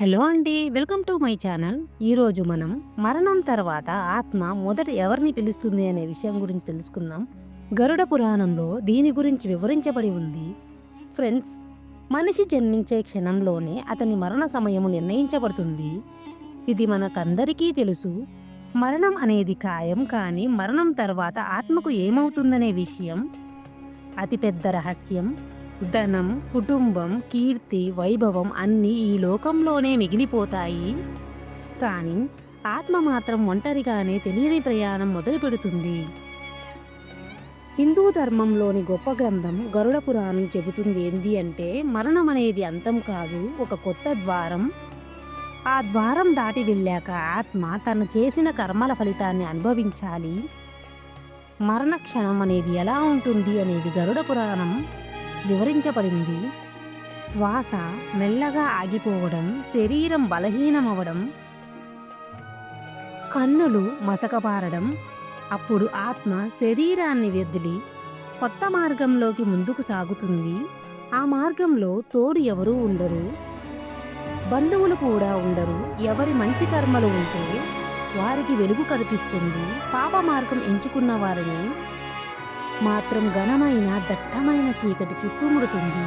Hello అండి. Welcome to my channel. ఈరోజు మనం మరణం తర్వాత ఆత్మ మొదట ఎవరిని పిలుస్తుంది అనే విషయం గురించి తెలుసుకుందాం. గరుడ పురాణంలో దీని గురించి వివరించబడి ఉంది. ఫ్రెండ్స్ మనిషి జన్మించే క్షణంలోనే అతని మరణ సమయము నిర్ణయించబడుతుంది. ఇది మనకందరికీ తెలుసు. మరణం అనేది ఖాయం కానీ మరణం తర్వాత ఆత్మకు ఏమవుతుందనే విషయం అతిపెద్ద రహస్యం. ధనం కుటుంబం కీర్తి వైభవం అన్నీ ఈ లోకంలోనే మిగిలిపోతాయి. కానీ ఆత్మ మాత్రం ఒంటరిగానే తెలియని ప్రయాణం మొదలు పెడుతుంది హిందూ ధర్మంలోని గొప్ప గ్రంథం గరుడ పురాణం చెబుతుంది ఏంది అంటే మరణం అనేది అంతం కాదు ఒక కొత్త ద్వారం. ఆ ద్వారం దాటి వెళ్ళాక ఆత్మ తను చేసిన కర్మల ఫలితాన్ని అనుభవించాలి. మరణ క్షణం అనేది ఎలా ఉంటుంది అనేది గరుడ పురాణం వివరించబడింది. శ్వాస మెల్లగా ఆగిపోవడం శరీరం బలహీనమవడం కన్నులు మసకబారడం అప్పుడు ఆత్మ శరీరాన్ని వెదిలి కొత్త మార్గంలోకి ముందుకు సాగుతుంది. ఆ మార్గంలో తోడు ఎవరూ ఉండరు. బంధువులు కూడా ఉండరు. ఎవరి మంచి కర్మలు ఉంటే వారికి వెలుగు కనిపిస్తుంది పాప మార్గం ఎంచుకున్న వారిని మాత్రం ఘనమైన దట్టమైన చీకటి చుట్టుముడుతుంది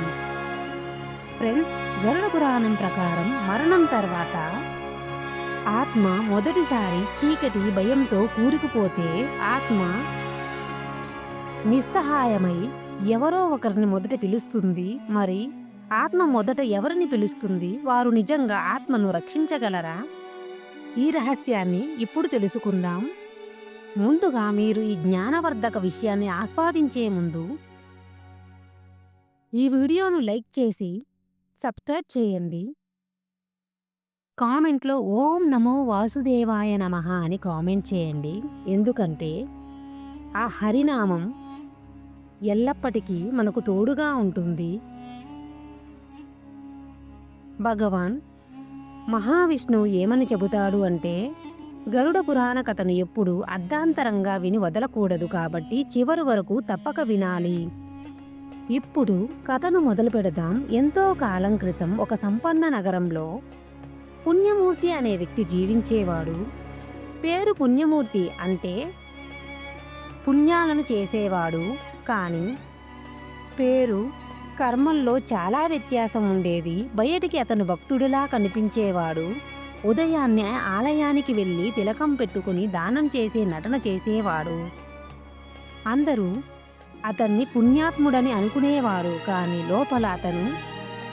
ఫ్రెండ్స్ గరుడ పురాణం ప్రకారం మరణం తర్వాత ఆత్మ మొదటిసారి చీకటి భయంతో కూరుకుపోతే ఆత్మ నిస్సహాయమై ఎవరో ఒకరిని మొదట పిలుస్తుంది. మరి ఆత్మ మొదట ఎవరిని పిలుస్తుంది? వారు నిజంగా ఆత్మను రక్షించగలరా? ఈ రహస్యాన్ని ఇప్పుడు తెలుసుకుందాం. ముందుగా మీరు ఈ జ్ఞానవర్ధక విషయాన్ని ఆస్వాదించే ముందు ఈ వీడియోను లైక్ చేసి సబ్స్క్రైబ్ చేయండి. కామెంట్లో ఓం నమో వాసుదేవాయ నమః అని కామెంట్ చేయండి. ఎందుకంటే ఆ హరినామం ఎల్లప్పటికీ మనకు తోడుగా ఉంటుంది. భగవాన్ మహావిష్ణువు ఏమని చెబుతాడు అంటే గరుడ పురాణ కథను ఎప్పుడు అర్ధాంతరంగా విని వదలకూడదు కాబట్టి చివరి వరకు తప్పక వినాలి. ఇప్పుడు కథను మొదలు పెడదాం. ఎంతో కాలం క్రితం ఒక సంపన్న నగరంలో పుణ్యమూర్తి అనే వ్యక్తి జీవించేవాడు. పేరు పుణ్యమూర్తి అంటే పుణ్యాలను చేసేవాడు. కానీ పేరు కర్మల్లో చాలా వ్యత్యాసం ఉండేది. బయటికి అతను భక్తుడిలా కనిపించేవాడు. ఉదయాన్నే ఆలయానికి వెళ్ళి తిలకం పెట్టుకుని దానం చేసే నటన చేసేవాడు. అందరూ అతన్ని పుణ్యాత్ముడని అనుకునేవారు. కానీ లోపల అతను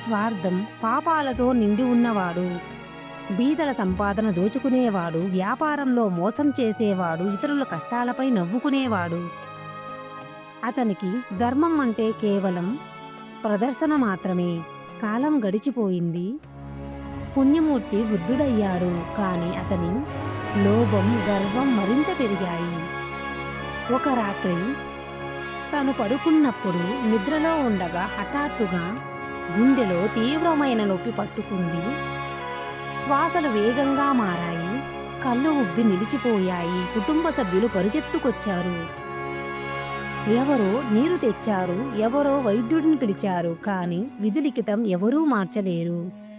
స్వార్థం పాపాలతో నిండి ఉన్నవాడు. బీదల సంపాదన దోచుకునేవాడు. వ్యాపారంలో మోసం చేసేవాడు. ఇతరుల కష్టాలపై నవ్వుకునేవాడు. అతనికి ధర్మం అంటే కేవలం ప్రదర్శన మాత్రమే. కాలం గడిచిపోయింది. పుణ్యమూర్తి వృద్ధుడయ్యాడు. కానీ అతని లోభం గర్వం మరింత పెరిగాయి. ఒక రాత్రి తను పడుకున్నప్పుడు నిద్రలో ఉండగా హఠాత్తుగా గుండెలో తీవ్రమైన నొప్పి పట్టుకుంది. శ్వాసలు వేగంగా మారాయి. కళ్ళు ఉబ్బి నిలిచిపోయాయి. కుటుంబ సభ్యులు పరుగెత్తుకొచ్చారు. ఎవరో నీరు తెచ్చారు. ఎవరో వైద్యుడిని పిలిచారు. కానీ విధిలిఖితం ఎవరూ మార్చలేరు.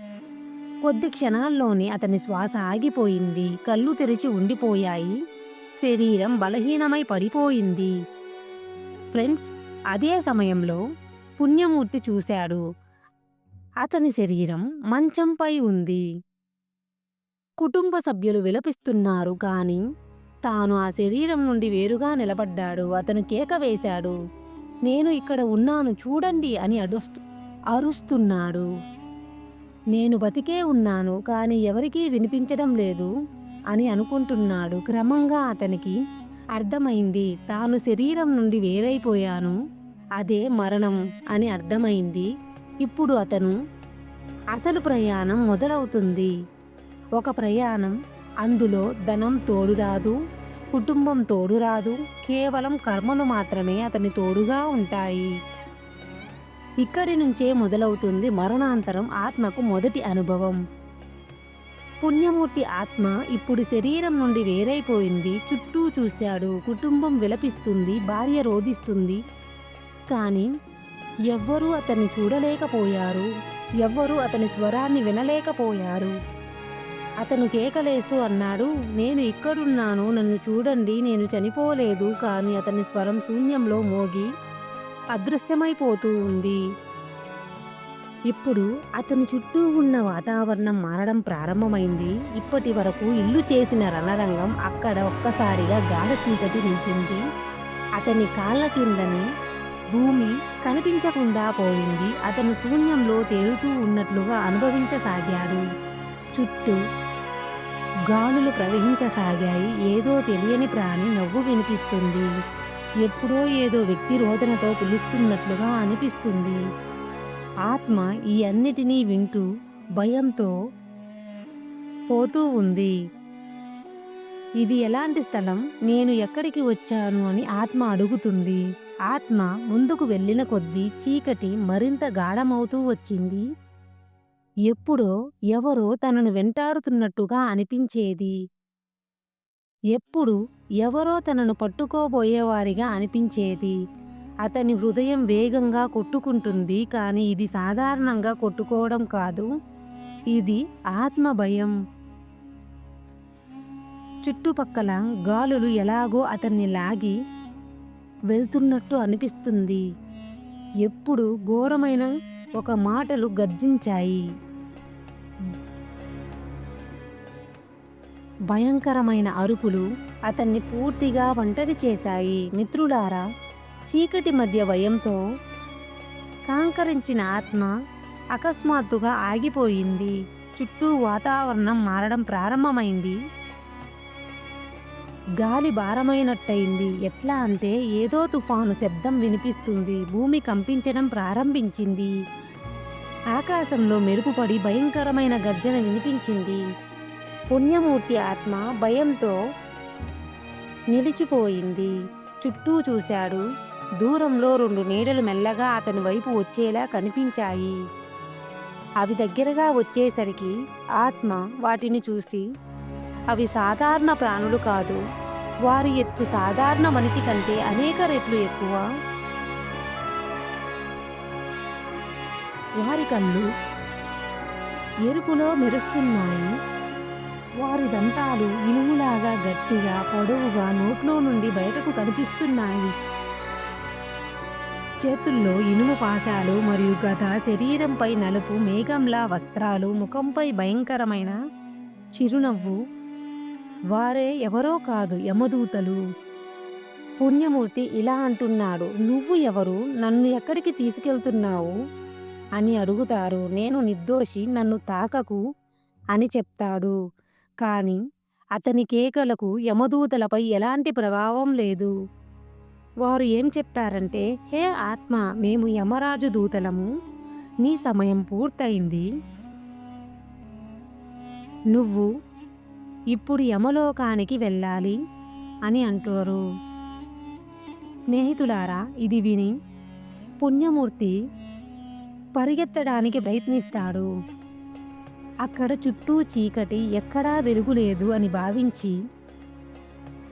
కొద్ది క్షణాల్లోనే అతని శ్వాస ఆగిపోయింది. కళ్ళు తెరిచి ఉండిపోయాయి. శరీరం బలహీనమై పడిపోయింది. ఫ్రెండ్స్ అదే సమయంలో పుణ్యమూర్తి చూశాడు. అతని శరీరం మంచంపై ఉంది. కుటుంబ సభ్యులు విలపిస్తున్నారు కానీ తాను ఆ శరీరం నుండి వేరుగా నిలబడ్డాడు. అతను కేక వేశాడు. నేను ఇక్కడ ఉన్నాను చూడండి అని అడుస్తు అరుస్తున్నాడు. నేను బతికే ఉన్నాను కానీ ఎవరికీ వినిపించడం లేదు అని అనుకుంటున్నాడు. క్రమంగా అతనికి అర్థమైంది తాను శరీరం నుండి వేరైపోయాను అదే మరణం అని అర్థమైంది. ఇప్పుడు అతను అసలు ప్రయాణం మొదలవుతుంది. ఒక ప్రయాణం అందులో ధనం తోడురాదు కుటుంబం తోడురాదు కేవలం కర్మలు మాత్రమే అతని తోడుగా ఉంటాయి. ఇక్కడి నుంచే మొదలవుతుంది మరణాంతరం ఆత్మకు మొదటి అనుభవం. పుణ్యమూర్తి ఆత్మ ఇప్పుడు శరీరం నుండి వేరైపోయింది చుట్టూ చూశాడు కుటుంబం విలపిస్తుంది భార్య రోధిస్తుంది. కానీ ఎవ్వరూ అతన్ని చూడలేకపోయారు ఎవ్వరూ అతని స్వరాన్ని వినలేకపోయారు. అతను కేకలేస్తూ అన్నాడు నేను ఇక్కడున్నాను నన్ను చూడండి నేను చనిపోలేదు కానీ అతని స్వరం శూన్యంలో మోగి అదృశ్యమైపోతూ ఉంది ఇప్పుడు అతని చుట్టూ ఉన్న వాతావరణం మారడం ప్రారంభమైంది. ఇప్పటి వరకు ఇల్లు చేసిన రణరంగం అక్కడ ఒక్కసారిగా గాఢ చీకటి నింపింది. అతని కాళ్ళ కిందనే భూమి కనిపించకుండా పోయింది. అతను శూన్యంలో తేలుతూ ఉన్నట్లుగా అనుభవించసాగాడు. చుట్టూ గాలులు ప్రవహించసాగాయి. ఏదో తెలియని ప్రాణి నవ్వు వినిపిస్తుంది. ఎప్పుడో ఏదో వ్యక్తి రోదనతో పిలుస్తున్నట్లుగా అనిపిస్తుంది. ఆత్మ ఈ అన్నిటినీ వింటూ భయంతో పోతూ ఉంది. ఇది ఎలాంటి స్థలం? నేను ఎక్కడికి వచ్చాను అని ఆత్మ అడుగుతుంది. ఆత్మ ముందుకు వెళ్ళిన కొద్దీ చీకటి మరింత గాఢమవుతూ వచ్చింది. ఎప్పుడో ఎవరో తనను వెంటాడుతున్నట్టుగా అనిపించేది. ఎప్పుడు ఎవరో తనను పట్టుకోబోయేవారిగా అనిపించేది. అతని హృదయం వేగంగా కొట్టుకుంటుంది కానీ ఇది సాధారణంగా కొట్టుకోవడం కాదు. ఇది ఆత్మ భయం చుట్టుపక్కల గాలులు ఎలాగో అతన్ని లాగి వెళ్తున్నట్టు అనిపిస్తుంది. ఎప్పుడు ఘోరమైన ఒక మాటలు గర్జించాయి. భయంకరమైన అరుపులు అతన్ని పూర్తిగా ఒంటరి చేశాయి. మిత్రులారా చీకటి మధ్య భయంతో కాంకరించిన ఆత్మ అకస్మాత్తుగా ఆగిపోయింది. చుట్టూ వాతావరణం మారడం ప్రారంభమైంది. గాలి భారమైనట్టయింది. ఎట్లా అంటే ఏదో తుఫాను శబ్దం వినిపిస్తుంది. భూమి కంపించడం ప్రారంభించింది. ఆకాశంలో మెరుపుపడి భయంకరమైన గర్జన వినిపించింది. పుణ్యమూర్తి ఆత్మ భయంతో నిలిచిపోయింది. చుట్టూ చూశాడు. దూరంలో రెండు నీడలు మెల్లగా అతని వైపు వచ్చేలా కనిపించాయి. అవి దగ్గరగా వచ్చేసరికి ఆత్మ వాటిని చూసి అవి సాధారణ ప్రాణులు కాదు. వారి ఎత్తు సాధారణ మనిషి కంటే అనేక రెట్లు ఎక్కువ. వారి కళ్ళు ఎరుపులో మెరుస్తున్నాయి. వారి దంతాలు ఇనుములాగా గట్టిగా పొడవుగా నోట్లో నుండి బయటకు కనిపిస్తున్నాయి. చేతుల్లో ఇనుము పాశాలు మరియు గద శరీరంపై నలుపు మేఘంలా వస్త్రాలు ముఖంపై భయంకరమైన చిరునవ్వు. వారే ఎవరో కాదు యమదూతలు. పుణ్యమూర్తి ఇలా అంటున్నాడు నువ్వు ఎవరు? నన్ను ఎక్కడికి తీసుకెళ్తున్నావు? అని అడుగుతారు. నేను నిర్దోషి నన్ను తాకకు అని చెప్తాడు. కానీ అతని కేకలకు యమదూతలపై ఎలాంటి ప్రభావం లేదు. వారు ఏం చెప్పారంటే హే ఆత్మ మేము యమరాజు దూతలము. నీ సమయం పూర్తయింది. నువ్వు ఇప్పుడు యమలోకానికి వెళ్ళాలి అని అంటారు. స్నేహితులారా ఇది విని పుణ్యమూర్తి పరిగెత్తడానికి ప్రయత్నిస్తాడు. అక్కడ చుట్టూ చీకటి ఎక్కడా వెలుగు లేదు అని భావించి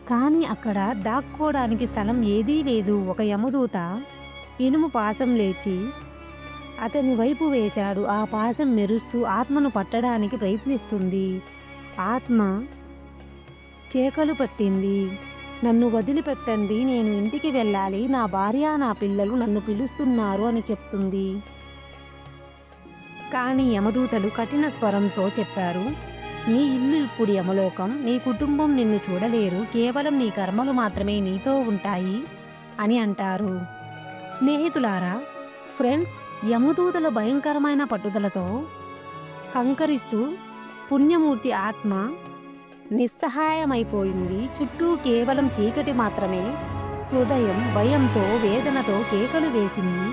కానీ అక్కడ దాక్కోవడానికి స్థలం ఏదీ లేదు. ఒక యమదూత ఇనుము పాసం లేచి అతని వైపు వేశాడు. ఆ పాసం మెరుస్తూ ఆత్మను పట్టడానికి ప్రయత్నిస్తుంది. ఆత్మ కేకలు పట్టింది. నన్ను వదిలిపెట్టండి నేను ఇంటికి వెళ్ళాలి. నా భార్య నా పిల్లలు నన్ను పిలుస్తున్నారు అని చెప్తుంది. కానీ యమదూతలు కఠిన స్వరంతో చెప్పారు నీ ఇల్లు ఇప్పుడు యమలోకం నీ కుటుంబం నిన్ను చూడలేరు కేవలం నీ కర్మలు మాత్రమే నీతో ఉంటాయి అని అంటారు. స్నేహితులారా ఫ్రెండ్స్ యమదూతల భయంకరమైన పట్టుదలతో కంకరిస్తూ పుణ్యమూర్తి ఆత్మ నిస్సహాయమైపోయింది. చుట్టూ కేవలం చీకటి మాత్రమే హృదయం భయంతో వేదనతో కేకలు వేసింది.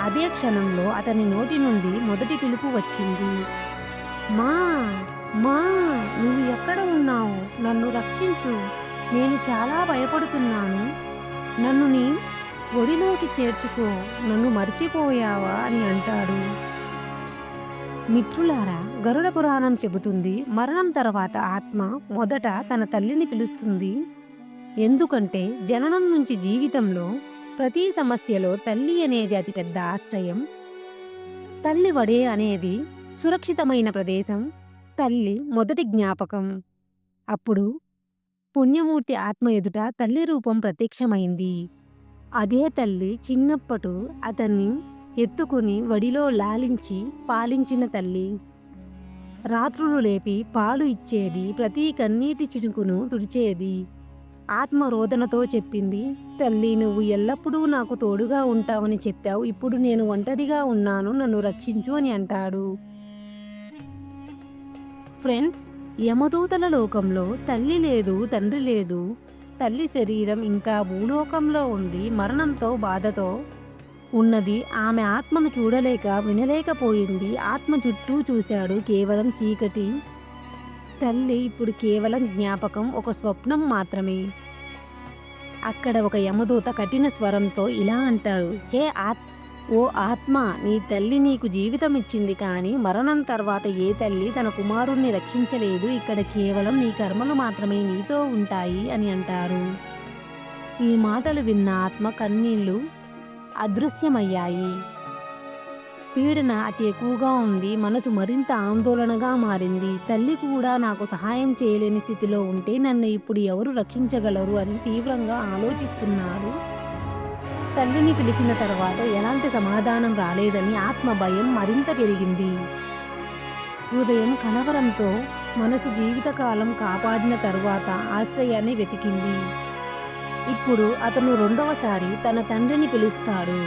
అదే క్షణంలో అతని నోటి నుండి మొదటి పిలుపు వచ్చింది. మా మా నువ్వు ఎక్కడ ఉన్నావు? నన్ను రక్షించు. నేను చాలా భయపడుతున్నాను. నన్ను నీ ఒడిలోకి చేర్చుకో. నన్ను మర్చిపోయావా? అని అంటాడు. మిత్రులారా గరుడ పురాణం చెబుతుంది మరణం తర్వాత ఆత్మ మొదట తన తల్లిని పిలుస్తుంది. ఎందుకంటే జననం నుంచి జీవితంలో ప్రతి సమస్యలో తల్లి అనేది అతిపెద్ద ఆశ్రయం. తల్లి వడే అనేది సురక్షితమైన ప్రదేశం. తల్లి మొదటి జ్ఞాపకం. అప్పుడు పుణ్యమూర్తి ఆత్మ ఎదుట తల్లి రూపం ప్రత్యక్షమైంది. అదే తల్లి చిన్నప్పుడు అతన్ని ఎత్తుకుని వడిలో లాలించి పాలించిన తల్లి. రాత్రులు లేపి పాలు ఇచ్చేది ప్రతి కన్నీటి చినుకును తుడిచేది. ఆత్మరోదనతో చెప్పింది తల్లి నువ్వు ఎల్లప్పుడూ నాకు తోడుగా ఉంటావని చెప్పావు. ఇప్పుడు నేను ఒంటరిగా ఉన్నాను నన్ను రక్షించు అని అంటాడు. ఫ్రెండ్స్ యమదూతల లోకంలో తల్లి లేదు తండ్రి లేదు. తల్లి శరీరం ఇంకా భూలోకంలో ఉంది. మరణంతో బాధతో ఉన్నది. ఆమె ఆత్మను చూడలేక వినలేకపోయింది. ఆత్మ చుట్టూ చూశాడు. కేవలం చీకటి తల్లి ఇప్పుడు కేవలం జ్ఞాపకం ఒక స్వప్నం మాత్రమే. అక్కడ ఒక యమదూత కఠిన స్వరంతో ఇలా అంటాడు హే ఆత్ ఓ ఆత్మ నీ తల్లి నీకు జీవితం ఇచ్చింది కానీ మరణం తర్వాత ఏ తల్లి తన కుమారుణ్ణి రక్షించలేదు ఇక్కడ కేవలం నీ కర్మలు మాత్రమే నీతో ఉంటాయి అని అంటారు. ఈ మాటలు విన్న ఆత్మ కన్నీళ్ళు అదృశ్యమయ్యాయి. పీడన అతి ఎక్కువగా ఉంది మనసు మరింత ఆందోళనగా మారింది. తల్లి కూడా నాకు సహాయం చేయలేని స్థితిలో ఉంటే నన్ను ఇప్పుడు ఎవరు రక్షించగలరు అని తీవ్రంగా ఆలోచిస్తున్నాడు. తల్లిని పిలిచిన తర్వాత ఎలాంటి సమాధానం రాలేదని ఆత్మ భయం మరింత పెరిగింది. హృదయం కలవరంతో మనసు జీవితకాలం కాపాడిన తరువాత ఆశ్రయాన్ని వెతికింది. ఇప్పుడు అతను రెండవసారి తన తండ్రిని పిలుస్తాడు.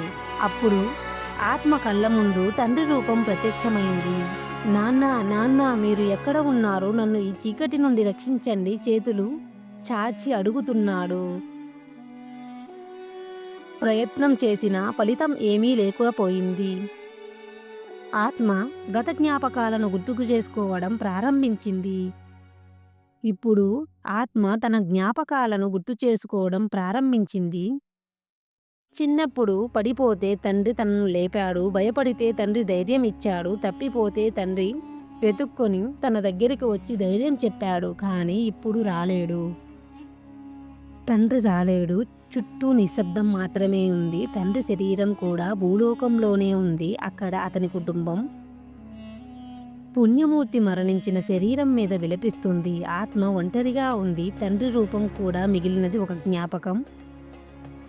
అప్పుడు ఆత్మ కళ్ళ ముందు తండ్రి రూపం ప్రత్యక్షమైంది. నాన్న నాన్న మీరు ఎక్కడ ఉన్నారు? నన్ను ఈ చీకటి నుండి రక్షించండి చేతులు చాచి అడుగుతున్నాడు. ప్రయత్నం చేసిన ఫలితం ఏమీ లేకపోయింది. ఆత్మ గత జ్ఞాపకాలను గుర్తుకు చేసుకోవడం ప్రారంభించింది. ఇప్పుడు ఆత్మ తన జ్ఞాపకాలను గుర్తు చేసుకోవడం ప్రారంభించింది. చిన్నప్పుడు పడిపోతే తండ్రి తనను లేపాడు భయపడితే తండ్రి ధైర్యం ఇచ్చాడు తప్పిపోతే తండ్రి వెతుక్కొని తన దగ్గరికి వచ్చి ధైర్యం చెప్పాడు కానీ ఇప్పుడు రాలేడు. తండ్రి రాలేడు. చుట్టూ నిశ్శబ్దం మాత్రమే ఉంది. తండ్రి శరీరం కూడా భూలోకంలోనే ఉంది. అక్కడ అతని కుటుంబం పుణ్యమూర్తి మరణించిన శరీరం మీద విలపిస్తుంది. ఆత్మ ఒంటరిగా ఉంది. తండ్రి రూపం కూడా మిగిలినది ఒక జ్ఞాపకం.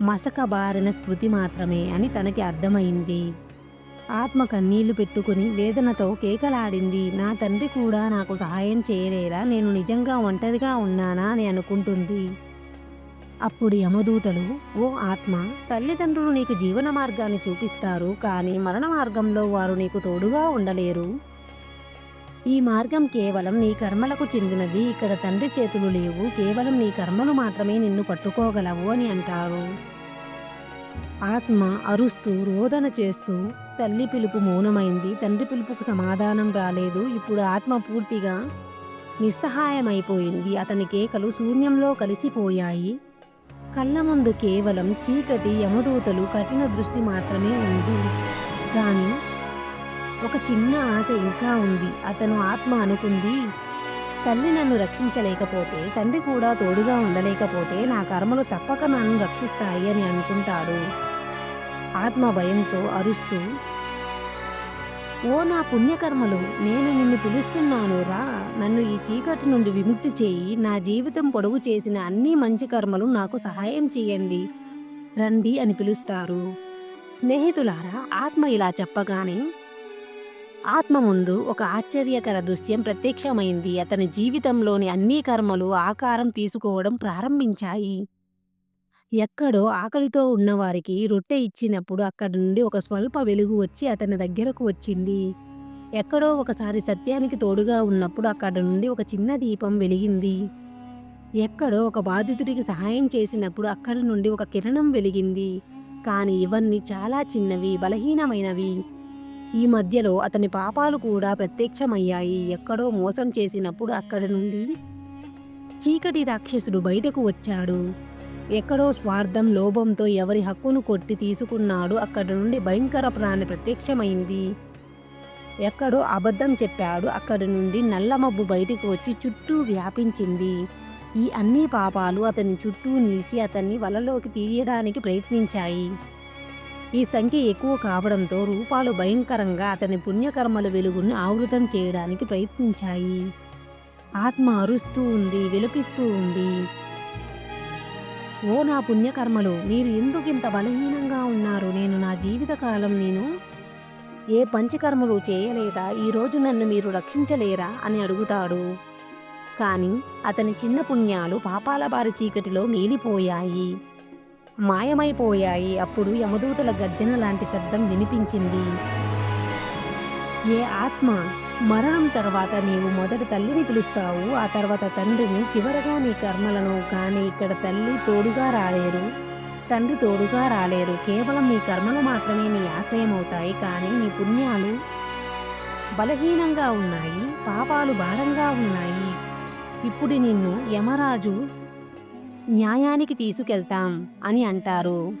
మసక బారిన స్మృతి మాత్రమే అని తనకి అర్థమైంది. ఆత్మ కన్నీళ్ళు పెట్టుకుని వేదనతో కేకలాడింది నా తండ్రి కూడా నాకు సహాయం చేయలేరా? నేను నిజంగా ఒంటరిగా ఉన్నానా? అని అనుకుంటుంది. అప్పుడు యమదూతలు ఓ ఆత్మ తల్లిదండ్రులు నీకు జీవన మార్గాన్ని చూపిస్తారు కానీ మరణ మార్గంలో వారు నీకు తోడుగా ఉండలేరు. ఈ మార్గం కేవలం నీ కర్మలకు చెందినది. ఇక్కడ తండ్రి చేతులు లేవు. కేవలం నీ కర్మలు మాత్రమే నిన్ను పట్టుకోగలవు అని అంటారు. ఆత్మ అరుస్తూ రోదన చేస్తూ తల్లి పిలుపు మౌనమైంది. తండ్రి పిలుపుకు సమాధానం రాలేదు. ఇప్పుడు ఆత్మ పూర్తిగా నిస్సహాయమైపోయింది. అతని కేకలు శూన్యంలో కలిసిపోయాయి. కళ్ళ ముందు కేవలం చీకటి యమదూతలు కఠిన దృష్టి మాత్రమే ఉంది. కానీ ఒక చిన్న ఆశ ఇంకా ఉంది. అతను ఆత్మ అనుకుంది. తల్లి నన్ను రక్షించలేకపోతే తండ్రి కూడా తోడుగా ఉండలేకపోతే నా కర్మలు తప్పక నన్ను రక్షిస్తాయి అని అనుకుంటాడు. ఆత్మ భయంతో అరుస్తూ ఓ నా పుణ్యకర్మలు నేను నిన్ను పిలుస్తున్నాను రా. నన్ను ఈ చీకటి నుండి విముక్తి చేయి. నా జీవితం పొడవు చేసిన అన్ని మంచి కర్మలు నాకు సహాయం చేయండి. రండి అని పిలుస్తారు. స్నేహితులారా ఆత్మ ఇలా చెప్పగానే ఆత్మ ముందు ఒక ఆశ్చర్యకర దృశ్యం ప్రత్యక్షమైంది. అతని జీవితంలోని అన్ని కర్మలు ఆకారం తీసుకోవడం ప్రారంభించాయి. ఎక్కడో ఆకలితో ఉన్నవారికి రొట్టె ఇచ్చినప్పుడు అక్కడి నుండి ఒక స్వల్ప వెలుగు వచ్చి అతని దగ్గరకు వచ్చింది. ఎక్కడో ఒకసారి సత్యానికి తోడుగా ఉన్నప్పుడు అక్కడి నుండి ఒక చిన్న దీపం వెలిగింది. ఎక్కడో ఒక బాధితుడికి సహాయం చేసినప్పుడు అక్కడి నుండి ఒక కిరణం వెలిగింది. కానీ ఇవన్నీ చాలా చిన్నవి బలహీనమైనవి. ఈ మధ్యలో అతని పాపాలు కూడా ప్రత్యక్షమయ్యాయి. ఎక్కడో మోసం చేసినప్పుడు అక్కడి నుండి చీకటి రాక్షసుడు బయటకు వచ్చాడు. ఎక్కడో స్వార్థం లోభంతో ఎవరి హక్కును కొట్టి తీసుకున్నాడు. అక్కడి నుండి భయంకర ప్రాణి ప్రత్యక్షమైంది. ఎక్కడో అబద్ధం చెప్పాడు. అక్కడి నుండి నల్లమబ్బు బయటికి వచ్చి చుట్టూ వ్యాపించింది. ఈ అన్ని పాపాలు అతని చుట్టూ నిలిచి అతన్ని వలలోకి తీయడానికి ప్రయత్నించాయి. ఈ సంఖ్య ఎక్కువ కావడంతో రూపాలు భయంకరంగా అతని పుణ్యకర్మల వెలుగుని ఆవృతం చేయడానికి ప్రయత్నించాయి. ఆత్మ అరుస్తూ ఉంది విలపిస్తూ ఉంది. ఓ నా పుణ్యకర్మలు మీరు ఎందుకు ఇంత బలహీనంగా ఉన్నారు? నేను నా జీవితకాలం నేను ఏ పంచకర్మలు చేయలేదా? ఈరోజు నన్ను మీరు రక్షించలేరా? అని అడుగుతాడు. కానీ అతని చిన్న పుణ్యాలు పాపాల బారి చీకటిలో మీలిపోయాయి. మాయమైపోయాయి. అప్పుడు యమదూతల గర్జన లాంటి శబ్దం వినిపించింది. ఏ ఆత్మ మరణం తర్వాత నీవు మొదట తల్లిని పిలుస్తావు. ఆ తర్వాత తండ్రిని చివరగా నీ కర్మలను కానీ ఇక్కడ తల్లి తోడుగా రాలేరు. తండ్రి తోడుగా రాలేరు. కేవలం నీ కర్మలు మాత్రమే నీ ఆశ్రయం అవుతాయి కానీ నీ పుణ్యాలు బలహీనంగా ఉన్నాయి. పాపాలు భారంగా ఉన్నాయి. ఇప్పుడు నిన్ను యమరాజు న్యాయానికి తీసుకెళ్తాం అని అంటారు.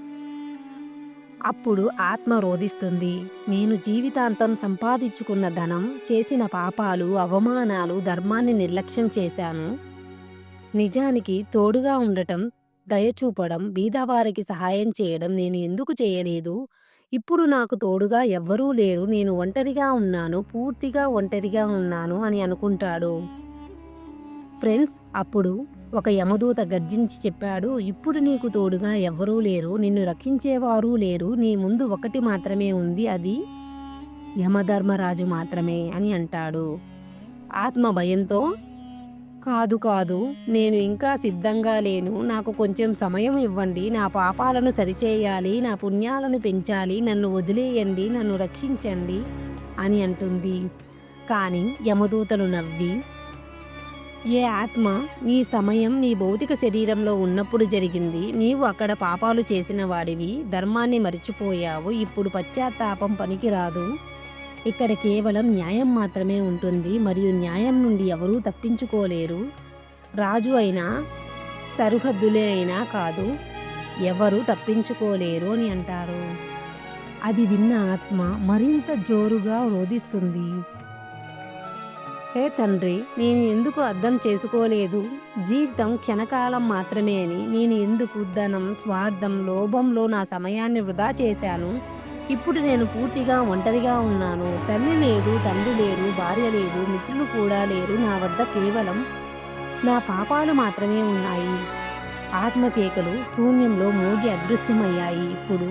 అప్పుడు ఆత్మ రోధిస్తుంది. నేను జీవితాంతం సంపాదించుకున్న ధనం చేసిన పాపాలు అవమానాలు ధర్మాన్ని నిర్లక్ష్యం చేశాను. నిజానికి తోడుగా ఉండటం దయచూపడం బీదవారికి సహాయం చేయడం నేను ఎందుకు చేయలేదు? ఇప్పుడు నాకు తోడుగా ఎవ్వరూ లేరు. నేను ఒంటరిగా ఉన్నాను పూర్తిగా ఒంటరిగా ఉన్నాను అని అనుకుంటాడు. ఫ్రెండ్స్ అప్పుడు ఒక యమదూత గర్జించి చెప్పాడు ఇప్పుడు నీకు తోడుగా ఎవ్వరూ లేరు నిన్ను రక్షించేవారు లేరు నీ ముందు ఒకటి మాత్రమే ఉంది అది యమధర్మరాజు మాత్రమే అని అంటాడు. ఆత్మ భయంతో కాదు కాదు నేను ఇంకా సిద్ధంగా లేను నాకు కొంచెం సమయం ఇవ్వండి నా పాపాలను సరిచేయాలి నా పుణ్యాలను పెంచాలి నన్ను వదిలేయండి నన్ను రక్షించండి అని అంటుంది. కానీ యమదూతలు నవ్వి ఏ ఆత్మ నీ సమయం నీ భౌతిక శరీరంలో ఉన్నప్పుడు జరిగింది. నీవు అక్కడ పాపాలు చేసిన వాడివి. ధర్మాన్ని మరిచిపోయావు. ఇప్పుడు పశ్చాత్తాపం పనికిరాదు. ఇక్కడ కేవలం న్యాయం మాత్రమే ఉంటుంది. మరియు న్యాయం నుండి ఎవరూ తప్పించుకోలేరు. రాజు అయినా సరిహద్దులే అయినా కాదు ఎవరు తప్పించుకోలేరు అని అంటారు. అది విన్న ఆత్మ మరింత జోరుగా రోధిస్తుంది. హే తండ్రి నేను ఎందుకు అర్థం చేసుకోలేదు? జీవితం క్షణకాలం మాత్రమే అని నేను ఎందుకు ధనం స్వార్థం లోభంలో నా సమయాన్ని వృధా చేశాను? ఇప్పుడు నేను పూర్తిగా ఒంటరిగా ఉన్నాను. తల్లి లేదు తండ్రి లేరు భార్య లేదు మిత్రులు కూడా లేరు. నా వద్ద కేవలం నా పాపాలు మాత్రమే ఉన్నాయి. ఆత్మకేకలు శూన్యంలో మోగి అదృశ్యమయ్యాయి. ఇప్పుడు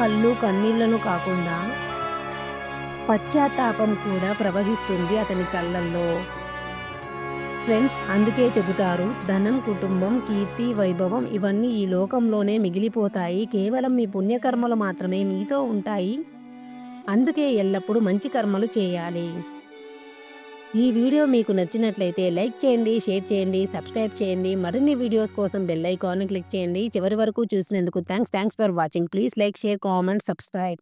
కళ్ళు కన్నీళ్ళను కాకుండా పశ్చాత్తాపం కూడా ప్రవహిస్తుంది అతని కళ్ళల్లో. ఫ్రెండ్స్ అందుకే చెబుతారు ధనం కుటుంబం కీర్తి వైభవం ఇవన్నీ ఈ లోకంలోనే మిగిలిపోతాయి. కేవలం మీ పుణ్యకర్మలు మాత్రమే మీతో ఉంటాయి. అందుకే ఎల్లప్పుడూ మంచి కర్మలు చేయాలి. ఈ వీడియో మీకు నచ్చినట్లయితే లైక్ చేయండి షేర్ చేయండి సబ్స్క్రైబ్ చేయండి. మరిన్ని వీడియోస్ కోసం బెల్ ఐకాన్ క్లిక్ చేయండి. చివరి వరకు చూసినందుకు thanks thanks for watching. Please like share comment subscribe.